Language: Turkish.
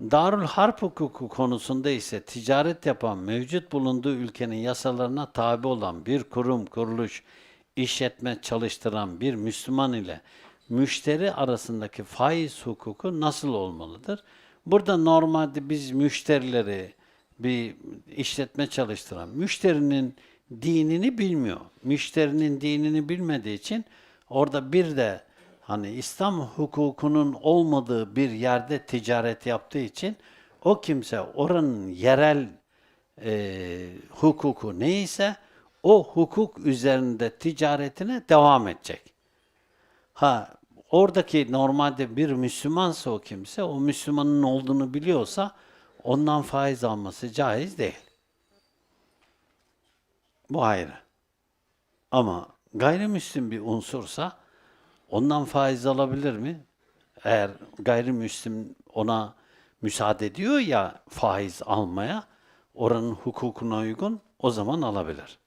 Darül Harp hukuku konusunda ise ticaret yapan mevcut bulunduğu ülkenin yasalarına tabi olan bir kurum, kuruluş, işletme çalıştıran bir Müslüman ile müşteri arasındaki faiz hukuku nasıl olmalıdır? Burada normalde biz müşterileri bir işletme çalıştıran müşterinin dinini bilmiyor. Müşterinin dinini bilmediği için orada bir de hani İslam hukukunun olmadığı bir yerde ticaret yaptığı için o kimse oranın yerel e, hukuku neyse o hukuk üzerinde ticaretine devam edecek. Ha oradaki normalde bir Müslümansa o kimse o Müslümanın olduğunu biliyorsa ondan faiz alması caiz değil. Bu ayrı. Ama gayrimüslim bir unsursa ondan faiz alabilir mi? Eğer gayrimüslim ona müsaade ediyor ya faiz almaya oranın hukukuna uygun o zaman alabilir.